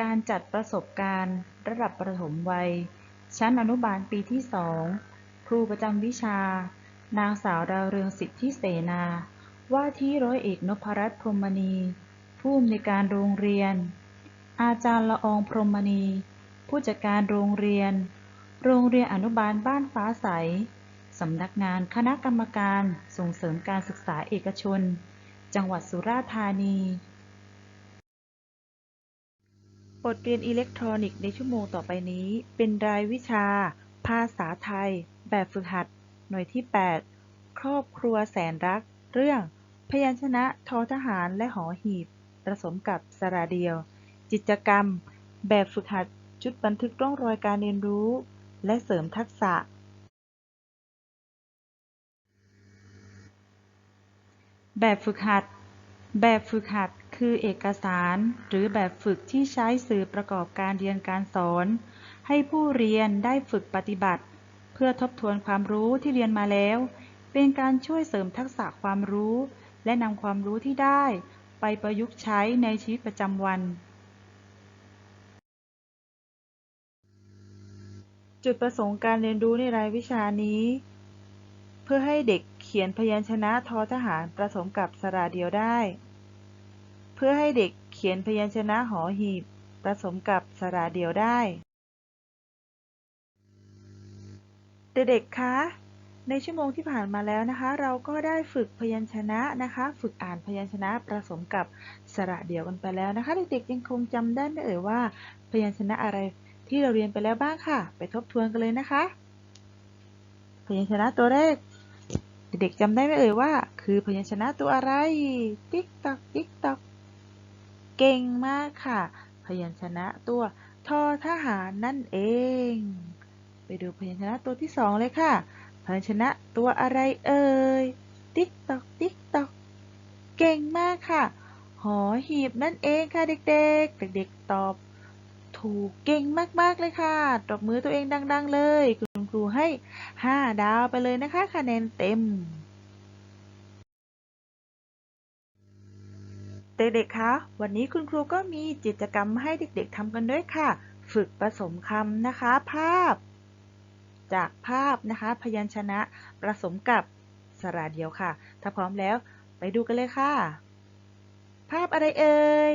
การจัดประสบการณ์ ระดับประถมวัย ชั้นอนุบาลปีที่2ครูประจำวิชา นางสาวดาวเรืองสิทธิเสนา ว่าที่ร้อยเอกนพรัตน์พรหมณี ผู้อำนวยการโรงเรียน อาจารย์ละอองพรหมณี ผู้จัดการโรงเรียน โรงเรียนอนุบาลบ้านฟ้าใส สำนักงานคณะกรรมการส่งเสริมการศึกษาเอกชน จังหวัดสุราษฎร์ธานี บทเรียนอิเล็กทรอนิกส์ในชั่วโมงต่อไปนี้ เป็นรายวิชา ภาษาไทย แบบฝึกหัด หน่วยที่ 8 ครอบครัวแสนรัก เรื่อง พยัญชนะทอทหารและหอหีบ ผสมกับสระเดียวกิจกรรม แบบฝึกหัด ชุดบันทึกร่องรอยการเรียนรู้ และเสริมทักษะ แบบฝึกหัด แบบฝึกหัด คือเอกสารหรือแบบฝึกที่ใช้สื่อประกอบการเรียนการสอน ให้ผู้เรียนได้ฝึกปฏิบัติ เพื่อทบทวนความรู้ที่เรียนมาแล้ว เป็นการช่วยเสริมทักษะความรู้ และนำความรู้ที่ได้ไปประยุกต์ใช้ในชีวิตประจำวัน จุดประสงค์การเรียนรู้ในรายวิชานี้ เพื่อให้เด็กเขียนพยัญชนะทอทหารผสมกับสระเดียวได้ พื่อให้เด็กเขียนพยัญชนะหอหีบ ผสมกับสระเดียวได้ เด็กๆ คะ ในชั่วโมงที่ผ่านมาแล้วนะคะ เราก็ได้ฝึกพยัญชนะนะคะ ฝึกอ่านพยัญชนะผสมกับสระเดียวกันไปแล้วนะคะ เด็กๆ ยังคงจำได้ไหมเอ่ยว่า พยัญชนะอะไรที่เราเรียนไปแล้วบ้างค่ะ ไปทบทวนกันเลยนะคะ พยัญชนะตัวแรกเด็กๆจำได้ไหมเอ่ยว่า คือพยัญชนะตัวอะไร ติ๊กตอกติ๊กตอก เก่งมากค่ะ พยัญชนะตัวทอทหารนั่นเอง ไปดูพยัญชนะตัวที่สองเลยค่ะ พยัญชนะตัวอะไรเอ่ย ติ๊กตอกติ๊กตอก เก่งมากค่ะ หอหีบนั่นเองค่ะเด็กๆ เด็กๆตอบ ถูกเก่งมากๆเลยค่ะ ตบมือตัวเองดัง ๆ เลย คุณครูให้ 5 ดาวไปเลยนะคะคะแนนเต็ม เด็กๆ คะ วันนี้คุณครูก็มีกิจกรรมให้เด็กๆทำกันด้วยค่ะ ฝึกผสมคำนะคะ ภาพ จากภาพนะคะ พยัญชนะผสมกับสระเดียวค่ะ ถ้าพร้อมแล้วไปดูกันเลยค่ะ ภาพอะไรเอ่ย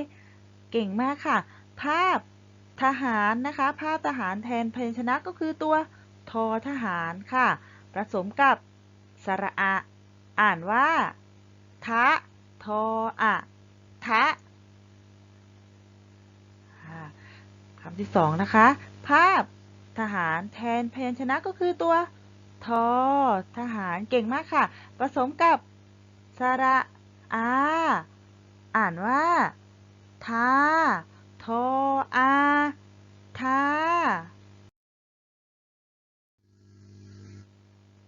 เก่งมากค่ะ ภาพทหารนะคะ ภาพทหารแทนพยัญชนะก็คือตัวทอทหารค่ะ ผสมกับสระอะ อ่านว่า ทะ ทออะ ทะคำที่สองนะคะ ภาพทหารแทนพยัญชนะก็คือตัวทอทหารเก่งมากค่ะ ผสมกับสระอาอ่านว่าทาทออาทา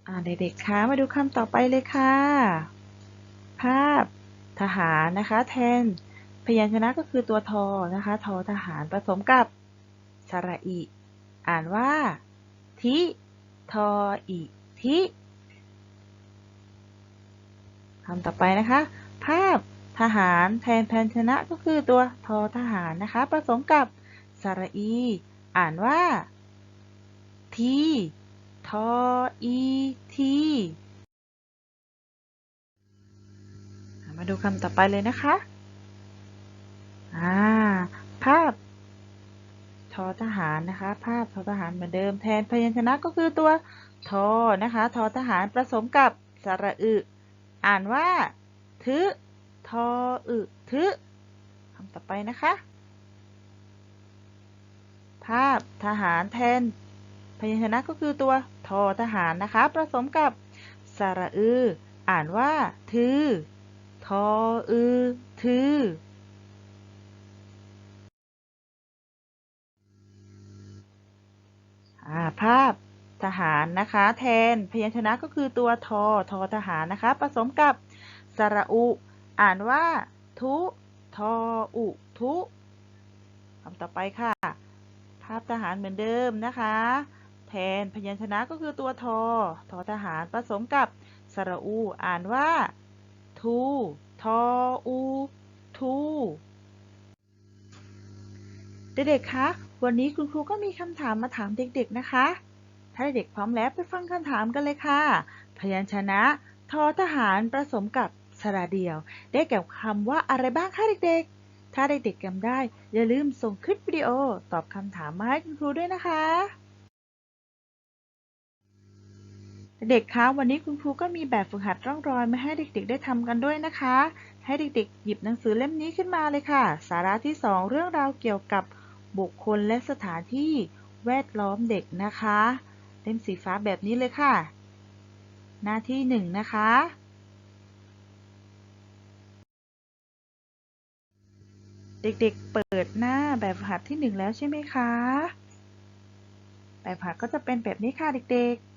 อ่าเด็กๆคะมาดูคำต่อไปเลยค่ะ ภาพ ทหารนะคะ แทน พยัญชนะก็คือตัวทอนะคะทอทหารผสมกับสระอิ อ่านว่า ทิทออิทิคำต่อไปนะคะ ภาพทหารแทนพยัญชนะก็คือตัวทอทหารนะคะ ผสมกับสระอี อ่านว่าทีทออีที มา ดูคำต่อไปเลยนะคะอ่าภาพทอทหารนะคะ ภาพทอทหารเหมือนเดิมแทนพยัญชนะก็คือตัวทอนะคะทอทหารผสมกับสระอึ อ่านว่าทึทออึทึคำต่อไปนะคะ ภาพทหารแทนพยัญชนะก็คือตัวทอทหารนะคะผสมกับสระอึอ่านว่าทือ ทออือทือาภาพทหารนะคะ แทนพยัญชนะก็คือตัวทอทอทหารนะคะ ผสมกับสระอุ อ่านว่า ทุทออุทุคำต่อไปค่ะ ภาพทหารเหมือนเดิมนะคะ แทนพยัญชนะก็คือตัวทอทอทหารผสมกับสระอู อ่านว่า ทู ทออู ทูเด็กๆ คะ วันนี้คุณครูก็มีคำถามมาถามเด็กๆ นะคะ ถ้าเด็กพร้อมแล้วไปฟังคำถามกันเลยค่ะ พยัญชนะทอทหารผสมกับสระเดียว ได้แก่คำว่าอะไรบ้างคะเด็กๆ ถ้าเด็กๆจำได้ อย่าลืมส่งคลิปวิดีโอตอบคำถามมาให้คุณครูด้วยนะคะ เด็กคะวันนี้คุณครูก็มีแบบฝึกหัดร่องรอยมาให้เด็กๆ ได้ทำกันด้วยนะคะ ให้เด็กๆ หยิบหนังสือเล่มนี้ขึ้นมาเลยค่ะ สาระที่ 2 เรื่องราวเกี่ยวกับบุคคลและสถานที่แวดล้อมเด็กนะคะ เล่มสีฟ้าแบบนี้เลยค่ะ หน้าที่ 1 นะคะ เด็กๆ เปิดหน้าแบบฝึกหัดที่ 1 แล้วใช่ไหมคะ แบบฝึกหัดก็จะเป็นแบบนี้ค่ะเด็กๆ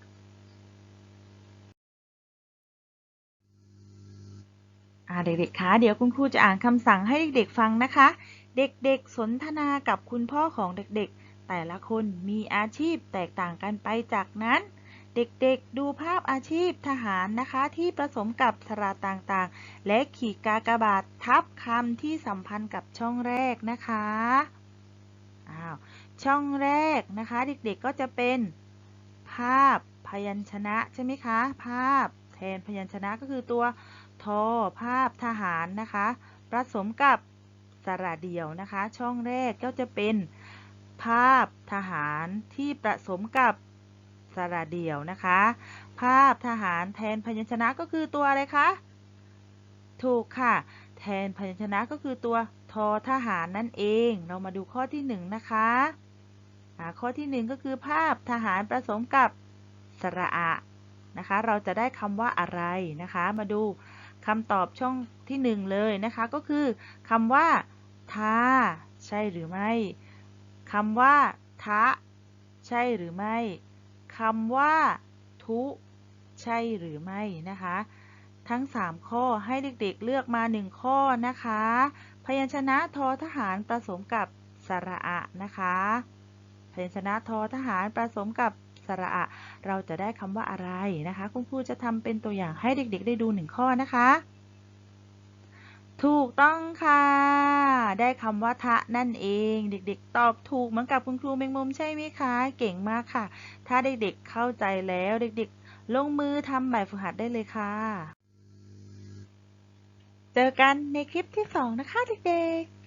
เด็กๆคะเดี๋ยวคุณครูจะอ่านคำสั่งให้เด็กๆฟังนะคะ เด็กๆสนทนากับคุณพ่อของเด็กๆ แต่ละคนมีอาชีพแตกต่างกันไปจากนั้น เด็กๆดูภาพอาชีพทหารนะคะ ที่ผสมกับสระต่างๆ และขีดกากบาททับคำที่สัมพันธ์กับช่องแรกนะคะอ้าวช่องแรกนะคะ เด็กๆก็จะเป็น ภาพพยัญชนะใช่ไหมคะ ภาพแทนพยัญชนะก็คือตัว ทอภาพทหารนะคะผสมกับสระเดี่ยวนะคะ ช่องแรกก็จะเป็นภาพทหารที่ผสมกับสระเดี่ยวนะคะ ภาพทหารแทนพยัญชนะก็คือตัวอะไรคะ ถูกค่ะ แทนพยัญชนะก็คือตัวทอทหารนั่นเอง เรามาดูข้อที่หนึ่งนะคะอ่าข้อที่หนึ่งก็คือภาพทหารผสมกับสระอะนะคะ เราจะได้คำว่าอะไรนะคะ มาดู คำตอบช่องที่หนึ่งเลยนะคะ ก็คือคำว่าทาใช่หรือไม่คำว่าทะใช่หรือไม่คำว่า ทุ ใช่หรือไม่นะคะ ทั้ง 3 ข้อให้เด็กๆเลือกมา 1 ข้อนะคะ พยัญชนะทอทหารผสมกับสระอะนะคะ พยัญชนะทอทหารผสมกับ สระอะ เราจะได้คำว่าอะไรนะคะ คุณครูจะทำเป็นตัวอย่างให้เด็กๆ ได้ดู1ข้อนะคะ ถูกต้องค่ะ ได้คำว่าทะนั่นเอง เด็กๆ ตอบถูกเหมือนกับคุณครูแมงมุมใช่ไหมคะ เก่งมากค่ะ ถ้าเด็กๆเข้าใจแล้วเด็กๆ ลงมือทำแบบฝึกหัดได้เลยค่ะ เจอกันในคลิปที่2นะคะเด็กๆ